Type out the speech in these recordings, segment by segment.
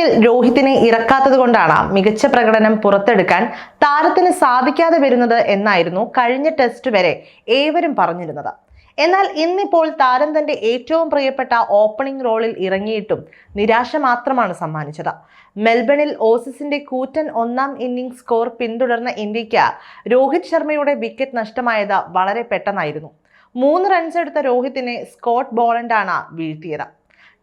ഓപ്പണിംഗിൽ രോഹിത്തിനെ ഇറക്കാത്തത് കൊണ്ടാണ് മികച്ച പ്രകടനം പുറത്തെടുക്കാൻ താരത്തിന് സാധിക്കാതെ വരുന്നത് എന്നായിരുന്നു കഴിഞ്ഞ ടെസ്റ്റ് വരെ ഏവരും പറഞ്ഞിരുന്നത്. എന്നാൽ ഇന്നിപ്പോൾ താരം തന്റെ ഏറ്റവും പ്രിയപ്പെട്ട ഓപ്പണിംഗ് റോളിൽ ഇറങ്ങിയിട്ടും നിരാശ മാത്രമാണ് സമ്മാനിച്ചത്. മെൽബണിൽ ഓസിസിന്റെ കൂറ്റൻ ഒന്നാം ഇന്നിംഗ് സ്കോർ പിന്തുടർന്ന ഇന്ത്യയ്ക്ക് രോഹിത് ശർമ്മയുടെ വിക്കറ്റ് നഷ്ടമായത് വളരെ പെട്ടെന്നായിരുന്നു. മൂന്ന് റൺസ് എടുത്ത രോഹിത്തിനെ സ്കോട്ട് ബോളണ്ടാണ് വീഴ്ത്തിയത്.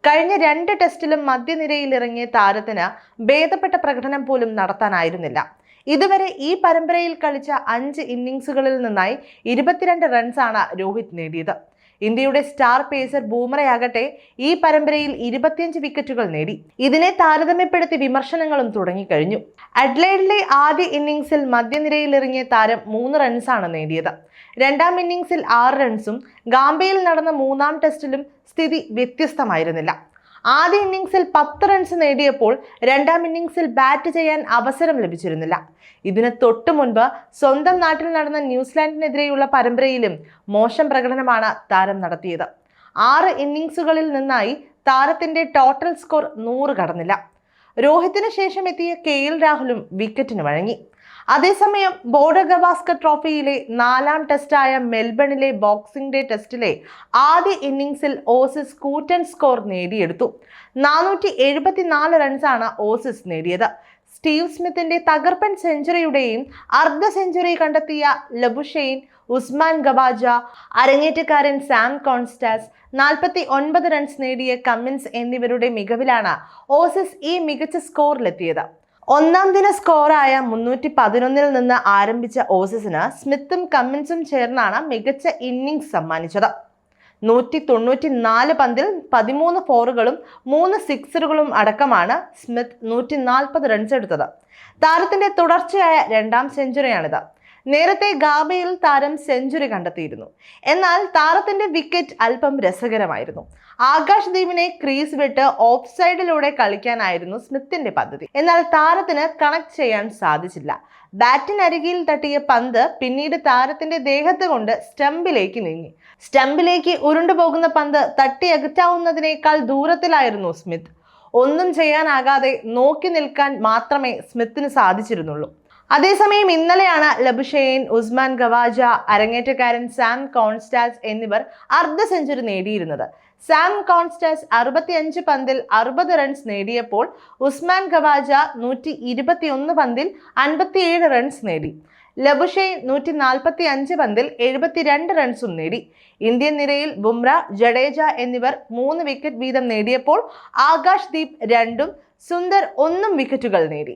കഴിഞ്ഞ രണ്ട് ടെസ്റ്റിലും മധ്യനിരയിൽ ഇറങ്ങിയ താരത്തിന് ഭേദപ്പെട്ട പ്രകടനം പോലും നടത്താനായിരുന്നില്ല. ഇതുവരെ ഈ പരമ്പരയിൽ കളിച്ച അഞ്ച് ഇന്നിങ്സുകളിൽ നിന്നായി ഇരുപത്തിരണ്ട് റൺസാണ് രോഹിത് നേടിയത്. ഇന്ത്യയുടെ സ്റ്റാർ പേസർ ബൂമറയാകട്ടെ ഈ പരമ്പരയിൽ ഇരുപത്തിയഞ്ച് വിക്കറ്റുകൾ നേടി. ഇതിനെ താരതമ്യപ്പെടുത്തി വിമർശനങ്ങളും തുടങ്ങിക്കഴിഞ്ഞു. അഡ്ലൈഡിലെ ആദ്യ ഇന്നിംഗ്സിൽ മധ്യനിരയിൽ ഇറങ്ങിയ താരം മൂന്ന് റൺസാണ് നേടിയത്. രണ്ടാം ഇന്നിംഗ്സിൽ ആറ് റൺസും ഗാംബയിൽ നടന്ന മൂന്നാം ടെസ്റ്റിലും സ്ഥിതി വ്യത്യസ്തമായിരുന്നില്ല. ആദ്യ ഇന്നിങ്സിൽ പത്ത് റൺസ് നേടിയപ്പോൾ രണ്ടാം ഇന്നിങ്സിൽ ബാറ്റ് ചെയ്യാൻ അവസരം ലഭിച്ചിരുന്നില്ല. ഇതിന് തൊട്ടു മുൻപ് സ്വന്തം നാട്ടിൽ നടന്ന ന്യൂസിലാൻഡിനെതിരെയുള്ള പരമ്പരയിലും മോശം പ്രകടനമാണ് താരം നടത്തിയത്. ആറ് ഇന്നിങ്സുകളിൽ നിന്നായി താരത്തിന്റെ ടോട്ടൽ സ്കോർ നൂറ് കടന്നില്ല. രോഹിത്തിന് ശേഷം എത്തിയ കെ എൽ രാഹുലും വിക്കറ്റിന് വഴങ്ങി. അതേസമയം ബോർഡർ ഗവാസ്കർ ട്രോഫിയിലെ നാലാം ടെസ്റ്റായ മെൽബണിലെ ബോക്സിംഗ് ഡേ ടെസ്റ്റിലെ ആദ്യ ഇന്നിംഗ്സിൽ ഓസിസ് കൂറ്റൻ സ്കോർ നേടിയെടുത്തു. നാനൂറ്റി എഴുപത്തിനാല് റൺസാണ് ഓസിസ് നേടിയത്. സ്റ്റീവ് സ്മിത്തിന്റെ തകർപ്പൻ സെഞ്ചുറിയുടെയും അർദ്ധ സെഞ്ചുറി കണ്ടെത്തിയ ലബുഷെയ്ൻ ഉസ്മാൻ ഗവാജ അരങ്ങേറ്റക്കാരൻ സാം കോൺസ്റ്റാസ് നാൽപ്പത്തി ഒൻപത് റൺസ് നേടിയ കമ്മിൻസ് എന്നിവരുടെ മികവിലാണ് ഓസിസ് ഈ മികച്ച സ്കോറിലെത്തിയത്. ഒന്നാം ദിന സ്കോറായ മുന്നൂറ്റി പതിനൊന്നിൽ നിന്ന് ആരംഭിച്ച ഓസിസിന് സ്മിത്തും കമ്മിൻസും ചേർന്നാണ് മികച്ച ഇന്നിംഗ്സ് സമ്മാനിച്ചത്. നൂറ്റി തൊണ്ണൂറ്റി നാല് പന്തിൽ പതിമൂന്ന് ഫോറുകളും മൂന്ന് സിക്സറുകളും അടക്കമാണ് സ്മിത്ത് നൂറ്റി നാൽപ്പത് റൺസ് എടുത്തത്. താരത്തിന്റെ തുടർച്ചയായ രണ്ടാം സെഞ്ചുറിയാണിത്. നേരത്തെ ഗാബയിൽ താരം സെഞ്ചുറി കണ്ടെത്തിയിരുന്നു. എന്നാൽ താരത്തിന്റെ വിക്കറ്റ് അല്പം രസകരമായിരുന്നു. ആകാശ് ദീപിനെ ക്രീസ് വിട്ട് ഓഫ് സൈഡിലൂടെ കളിക്കാനായിരുന്നു സ്മിത്തിന്റെ പദ്ധതി. എന്നാൽ താരത്തിന് കണക്ട് ചെയ്യാൻ സാധിച്ചില്ല. ബാറ്റിനരികിൽ തട്ടിയ പന്ത് പിന്നീട് താരത്തിന്റെ ദേഹത്ത് കൊണ്ട് സ്റ്റമ്പിലേക്ക് നീങ്ങി. സ്റ്റമ്പിലേക്ക് ഉരുണ്ടുപോകുന്ന പന്ത് തട്ടി അകറ്റാവുന്നതിനേക്കാൾ ദൂരത്തിലായിരുന്നു സ്മിത്ത്. ഒന്നും ചെയ്യാനാകാതെ നോക്കി നിൽക്കാൻ മാത്രമേ സ്മിത്തിന് സാധിച്ചിരുന്നുള്ളൂ. അതേസമയം ഇന്നലെയാണ് ലബുഷെയ്ൻ ഉസ്മാൻ ഗവാജ അരങ്ങേറ്റക്കാരൻ സാം കോൺസ്റ്റാസ് എന്നിവർ അർദ്ധ സെഞ്ചുറി നേടിയിരുന്നത്. സാം കോൺസ്റ്റാസ് അറുപത്തിയഞ്ച് പന്തിൽ അറുപത് റൺസ് നേടിയപ്പോൾ ഉസ്മാൻ ഗവാജ നൂറ്റി ഇരുപത്തിയൊന്ന് പന്തിൽ അൻപത്തിയേഴ് റൺസ് നേടി. ലബുഷെയ്ൻ നൂറ്റി നാൽപ്പത്തി അഞ്ച് പന്തിൽ എഴുപത്തിരണ്ട് റൺസും നേടി. ഇന്ത്യൻ നിരയിൽ ബുംറ ജഡേജ എന്നിവർ മൂന്ന് വിക്കറ്റ് വീതം നേടിയപ്പോൾ ആകാശ് ദീപ് രണ്ടും സുന്ദർ ഒന്നും വിക്കറ്റുകൾ നേടി.